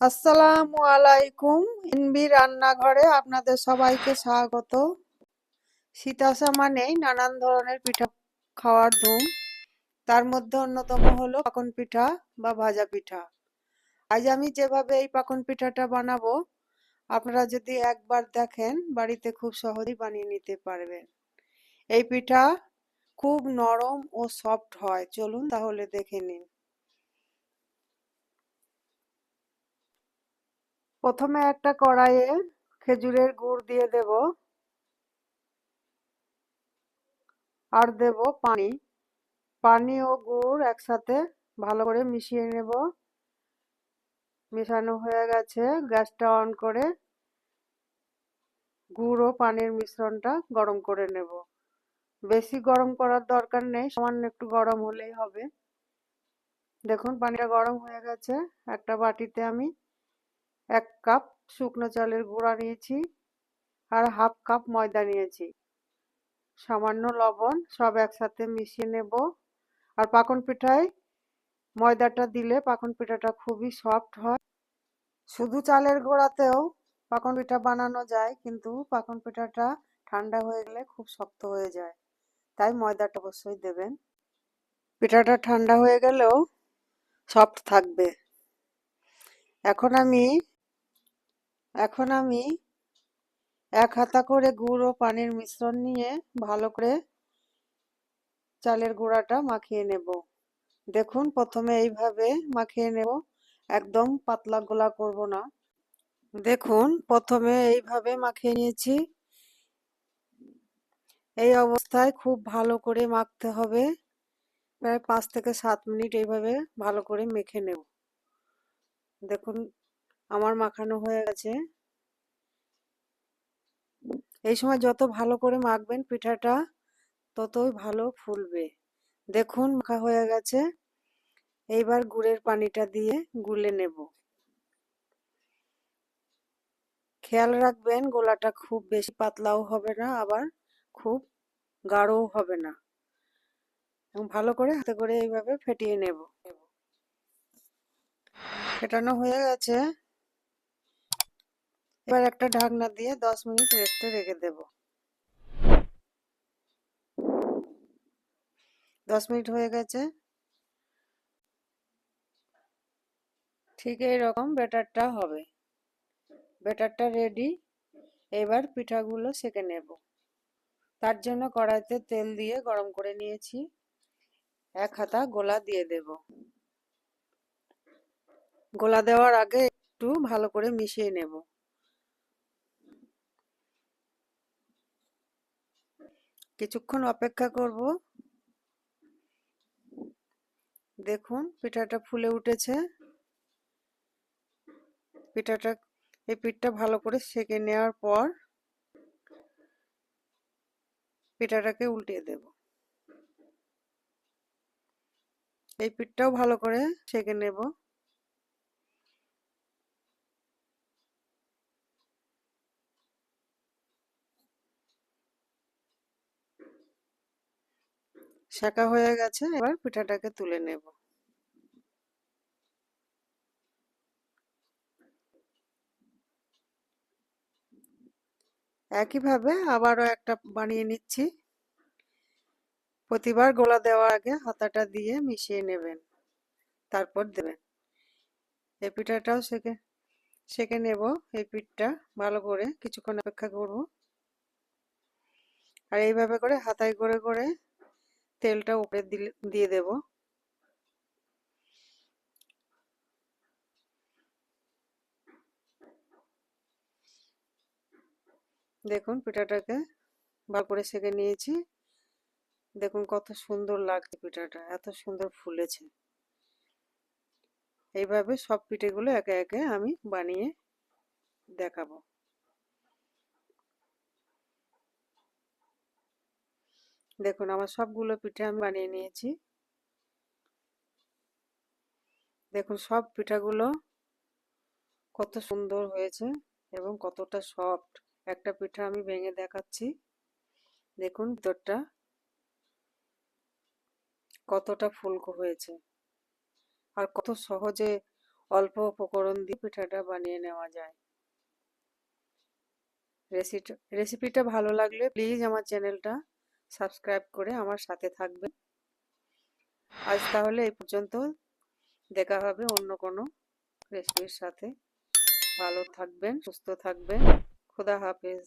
আসসালামু আলাইকুম, এনবি রান্নাঘরে আপনাদের সবাইকে স্বাগত। শীত আসা মানেই নানান ধরনের পিঠা খাওয়ার ধুম। তার মধ্যে অন্যতম হলো পাকন পিঠা বা ভাজা পিঠা। আজ আমি যেভাবে এই পাকন পিঠাটা বানাবো, আপনারা যদি একবার দেখেন, বাড়িতে খুব সহজেই বানিয়ে নিতে পারবেন। এই পিঠা খুব নরম ও সফট হয়। চলুন তাহলে দেখে নিন। প্রথমে একটা কড়াইয়ে খেজুরের গুড় দিয়ে দেব। আর দেব পানি। পানি ও গুড় একসাথে ভালো করে মিশিয়ে নেব। মেশানো হয়ে গেছে। গ্যাসটা অন করে গুড় ও পানির মিশ্রণটা গরম করে নেব। বেশি গরম করার দরকার নেই, সামান্য একটু গরম হলেই হবে। দেখুন, পানিটা গরম হয়ে গেছে। একটা বাটিতে আমি এক কাপ শুকনো চালের গুঁড়া নিয়েছি আর হাফ কাপ ময়দা নিয়েছি। সামান্য লবণ সব একসাথে মিশিয়ে নেব। আর পাকন পিঠায় ময়দাটা দিলে পাকন পিঠাটা খুবই সফট হয়। শুধু চালের গোড়াতেও পাকন পিঠা বানানো যায়, কিন্তু পাকন পিঠাটা ঠান্ডা হয়ে গেলে খুব শক্ত হয়ে যায়। তাই ময়দাটা অবশ্যই দেবেন। পিঠাটা ঠান্ডা হয়ে গেলেও সফট থাকবে। এখন আমি এখন আমি এক হাতা করে গুড় ও পানির মিশ্রণ নিয়ে ভালো করে চালের গুঁড়াটা মাখিয়ে নেব। দেখুন, প্রথমে এইভাবে মাখিয়ে নেব। একদম পাতলা গোলা করব না। দেখুন, প্রথমে এইভাবে মাখিয়ে নিয়েছি। এই অবস্থায় খুব ভালো করে মাখতে হবে। প্রায় পাঁচ থেকে সাত মিনিট এইভাবে ভালো করে মেখে নেব। দেখুন আমার মাখানো হয়ে গেছে। এই সময় যত ভালো করে মাখবেন পিঠাটা, ততই ভালো ফুলবে। দেখুন, মাখা হয়ে গেছে। এইবার গুড়ের পানিটা দিয়ে গুলে নেব। খেয়াল রাখবেন, গোলাটা খুব বেশি পাতলাও হবে না, আবার খুব গাঢ়ও হবে না। এবং ভালো করে হাতে করে এইভাবে ফেটিয়ে নেব। ফেটানো হয়ে গেছে। এবার একটা ঢাকনা দিয়ে দশ মিনিট রেস্টে রেখে দেব। দশ মিনিট হয়ে গেছে। ঠিক এইরকম ব্যাটারটা হবে। ব্যাটারটা রেডি এবার পিঠাগুলো সেকে নেব। তার জন্য কড়াইতে তেল দিয়ে গরম করে নিয়েছি। এক হাতা গোলা দিয়ে দেব। গোলা দেওয়ার আগে একটু ভালো করে মিশিয়ে নেব। কিছুক্ষণ অপেক্ষা করব। দেখুন, পিঠাটা ফুলে উঠেছে। পিঠাটা, এই পিঠটা ভালো করে সেকে নেওয়ার পর পিঠাটাকে উল্টিয়ে দেব। এই পিঠটাও ভালো করে সেকে নেব। শাঁকা হয়ে গেছে, এবার পিঠাটাকে তুলে নেব। একইভাবে আবারও একটা বানিয়ে নিচ্ছি। প্রতিবার গোলা দেওয়ার আগে হাতাটা দিয়ে মিশিয়ে নেবেন, তারপর দেবেন। এই পিঠাটাও সেকে সেকে নেব। এই পিঠটা ভালো করে কিছুক্ষণ অপেক্ষা করব। আর এইভাবে করে হাতায় করে করে তেলটা উপরে দিয়ে দেব। দেখুন পিঠাটাকে ভালো করে সেকে নিয়েছি। দেখুন কত সুন্দর লাগছে পিঠাটা, এত সুন্দর ফুলেছে। এইভাবে সব পিঠেগুলো একে একে আমি বানিয়ে দেখাবো। দেখুন, আমার সবগুলো পিঠে আমি বানিয়ে নিয়েছি। দেখুন, সব পিঠাগুলো কত সুন্দর হয়েছে এবং কতটা সফট। একটা পিঠা আমি ভেঙে দেখাচ্ছি। দেখুন, ভিতরটা কতটা ফুলকো হয়েছে আর কত সহজে অল্প উপকরণ দিয়ে পিঠাটা বানিয়ে নেওয়া যায়। রেসিপিটা ভালো লাগলে প্লিজ আমার চ্যানেলটা সাবস্ক্রাইব করে আমার সাথে থাকবেন। আজ তাহলে এই পর্যন্ত। দেখা হবে অন্য কোনো রেসিপির সাথে। ভালো থাকবেন, সুস্থ থাকবেন। খুদা হাফেজ।